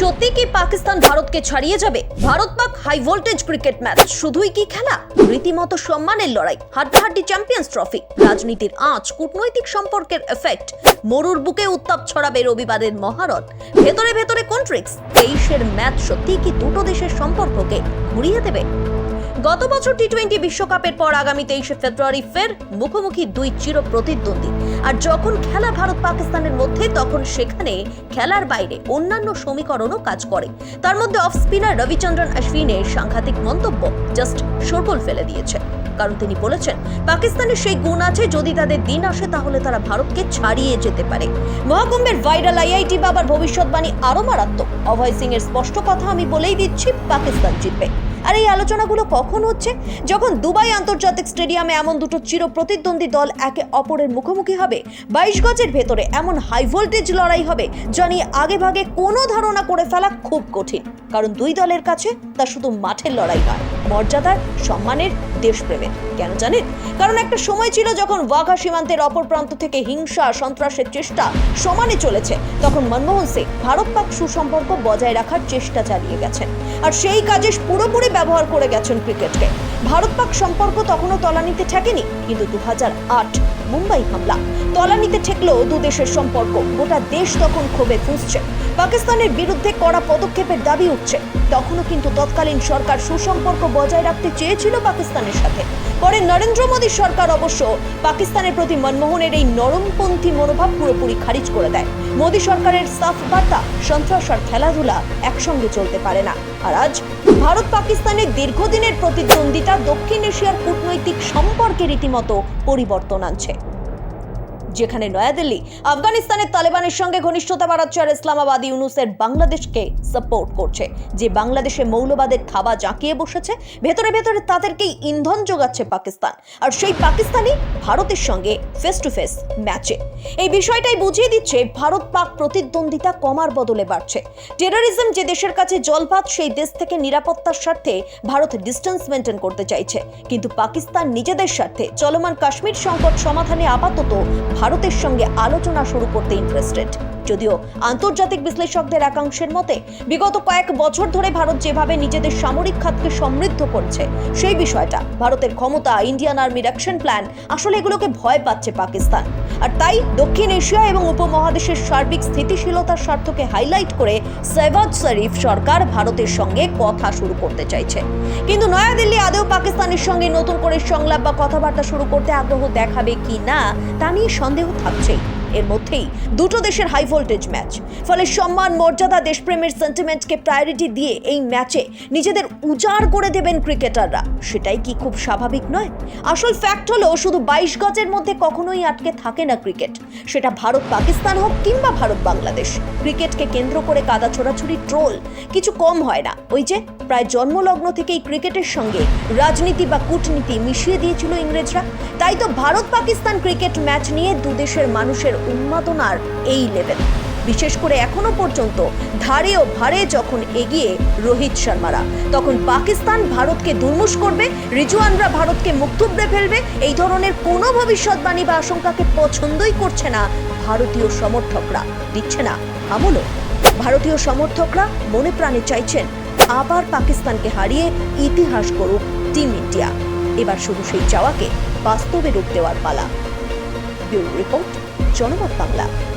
সত্যি কি পাকিস্তান ভারতকে ছাড়িয়ে যাবে? Bharat Pak high voltage cricket match শুধুই কি খেলা? রীতিমতো সম্মানের লড়াই, হাড্ডাহাড্ডি চ্যাম্পিয়ন্স ট্রফি রাজনীতির আঁচ, কূটনৈতিক সম্পর্কের এফেক্ট মরুর বুকে উত্তাপ ছড়াবে রবিবারের মহারণ ভেতরে ভেতরে কোন ট্রিক্স তেইশের ম্যাচ সত্যি কি দুটো দেশের সম্পর্ককে ঘুরিয়ে দেবে? গত বছর টি টোয়েন্টি বিশ্বকাপের পর আগামী তেইশে ফেব্রুয়ারি ফের মুখোমুখি দুই চির প্রতিদ্বন্দ্বী। আর যখন খেলা ভারত পাকিস্তানের মধ্যে, তখন সেখানে খেলার বাইরে অন্যান্য সমীকরণও কাজ করে। তার মধ্যে অফ স্পিনার রবিচন্দ্রন অশ্বিনের সাংঘাতিক মন্তব্য জাস্ট সরগোল ফেলে দিয়েছে। কারণ তিনি বলেছেন, পাকিস্তানের সেই গুণ আছে, যদি তাদের দিন আসে, তাহলে তারা ভারতকে ছাড়িয়ে যেতে পারে। মহাকুম্ভের ভাইরাল আইআইটি বাবার ভবিষ্যৎবাণী আরও মারাত্মক। অভয় সিং এর স্পষ্ট কথা আমি বলেই দিচ্ছি, পাকিস্তান জিতবে। আর এই আলোচনাগুলো কখন হচ্ছে? যখন দুবাই আন্তর্জাতিক স্টেডিয়ামে এমন দুটো চির প্রতিদ্বন্দ্বী দল একে অপরের মুখোমুখি হবে, বাইশ গজের ভেতরে এমন হাই ভোল্টেজ লড়াই হবে যা নিয়ে আগেভাগে কোনো ধারণা করে ফেলা খুব কঠিন। কারণ দুই দলের কাছে তা শুধু মাঠের লড়াই নয়। মর্যাদার, সম্মানের দেশপ্রেমের। কেন জানেন? কারণ একটা সময় ছিল যখন ওয়াঘা সীমান্তের অপর প্রান্ত থেকে হিংসা সন্ত্রাসের চেষ্টা সমানে চলেছে, তখন মনমোহন সিং ভারত পাক সুসম্পর্ক বজায় রাখার চেষ্টা চালিয়ে গেছেন। আর সেই কাজে পুরোপুরি ব্যবহার করে গেছেন ক্রিকেটকে। ভারত পাক সম্পর্ক তখনও তলানিতে ঠেকেনি, কিন্তু দু হাজার আট মুম্বাই হামলা। তলানিতে ঠেকলেও দু দেশের সম্পর্ক গোটা দেশ তখন ক্ষোভে ফুঁসছে। পাকিস্তানের বিরুদ্ধে কড়া পদক্ষেপের দাবি উঠছে। তখনও কিন্তু তৎকালীন সরকার সুসম্পর্ক বজায় রাখতে চেয়েছিল পাকিস্তানের সাথে। পরে নরেন্দ্র মোদী সরকার অবশ্য পাকিস্তানের প্রতি মনমোহনের এই নরমপন্থী মনোভাব পুরোপুরি খারিজ করে দেয়। মোদী সরকারের সাফ বার্তা সন্ত্রাস আর খেলাধুলা একসঙ্গে চলতে পারে না। আর আজ ভারত পাকিস্তানের দীর্ঘদিনের প্রতিদ্বন্দ্বিতা দক্ষিণ এশিয়ার কূটনৈতিক সম্পর্কে রীতিমতো পরিবর্তন আনছে। যেখানে নয়াদিল্লি, আফগানিস্তানের তালেবানের সঙ্গে ঘনিষ্ঠতা বাড়াচ্ছে আর ইসলামাবাদ, ইউনুসের বাংলাদেশকে সাপোর্ট করছে। যে বাংলাদেশে মৌলবাদের থাবা জাঁকিয়ে বসেছে, ভেতরে ভেতরে তাদেরকেই ইন্ধন যোগাচ্ছে পাকিস্তান। আর সেই পাকিস্তানি ভারতের সঙ্গে ফেস টু ফেস ম্যাচে এই বিষয়টাই বুঝিয়ে দিচ্ছে, ভারত পাক প্রতিদ্বন্দ্বিতা কমার বদলে বাড়ছে। টেরোরিজম যে দেশের কাছে জলপাত, সেই দেশ থেকে নিরাপত্তার স্বার্থে ভারত ডিস্টেন্স মেনটেন করতে চাইছে। কিন্তু পাকিস্তান নিজেদের স্বার্থে চলমান কাশ্মীর সংকট সমাধানে আপাতত ভারতের সঙ্গে আলোচনা শুরু করতে ইন্টারেস্টেড যদিও আন্তর্জাতিক বিশ্লেষকদের একাংশের মতে, বিগত কয়েক বছর ধরে ভারত যেভাবে নিজেদের সামরিক খাতকে সমৃদ্ধ করছে, সেই বিষয়টা ভারতের ক্ষমতা, ইন্ডিয়ান আর্মির অ্যাকশন প্ল্যান আসলে এগুলোকে ভয় পাচ্ছে পাকিস্তান। আর তাই দক্ষিণ এশিয়া এবং উপমহাদেশের সার্বিক স্থিতিশীলতার স্বার্থকে হাইলাইট করে সেভাজ শরীফ সরকার ভারতের সঙ্গে কথা শুরু করতে চাইছে। কিন্তু নয়াদিল্লি আদেও পাকিস্তানের সঙ্গে নতুন করে সংলাপ বা কথাবার্তা শুরু করতে আগ্রহ দেখাবে কি না, তা নিয়ে সন্দেহ থাকছেই। এর মধ্যেই দুটো দেশের হাই ভোল্টেজ ম্যাচ ফলে সম্মান, মর্যাদা, দেশপ্রেমের সেন্টিমেন্টকে প্রায়োরিটি দিয়ে এই ম্যাচে নিজেদের উজাড় করে দেবেন ক্রিকেটাররা সেটাই কি খুব স্বাভাবিক নয়? আসল ফ্যাক্ট হলো, শুধু বাইশ গজের মধ্যে কখনোই আটকে থাকে না ক্রিকেট সেটা ভারত, পাকিস্তান হোক কিংবা ভারত, বাংলাদেশ। ক্রিকেটকে কেন্দ্র করে কাদা ছোড়াছুড়ি ট্রোল কিছু কম হয় না। ওই যে, প্রায় জন্মলগ্ন থেকেই ক্রিকেটের সঙ্গে রাজনীতি বা কূটনীতি মিশিয়ে দিয়েছিল ইংরেজরা। তাই তো ভারত পাকিস্তান ক্রিকেট ম্যাচ নিয়ে দুদেশের মানুষের উন্মাদনার এই লেভেল বিশেষ করে এখনও পর্যন্ত, ধারে ও ভারে যখন এগিয়ে রোহিত শর্মারা, তখন পাকিস্তান ভারতকে দুর্মুষ করবে, রিজওয়ানরা ভারতকে মুখ থুবড়ে ফেলবে, এই ধরনের কোনো ভবিষ্যৎবাণী বা আশঙ্কাকে পছন্দই করছে না ভারতীয় সমর্থকরা। দিচ্ছে না, আমলও। ভারতীয় সমর্থকরা মনে প্রাণে চাইছেন, আবার পাকিস্তানকে হারিয়ে ইতিহাস করুক টিম ইন্ডিয়া। এবার শুধু সেই চাওয়াকে বাস্তবে রূপ দেওয়ার পালা। রিপোর্ট। জনমত বাংলা।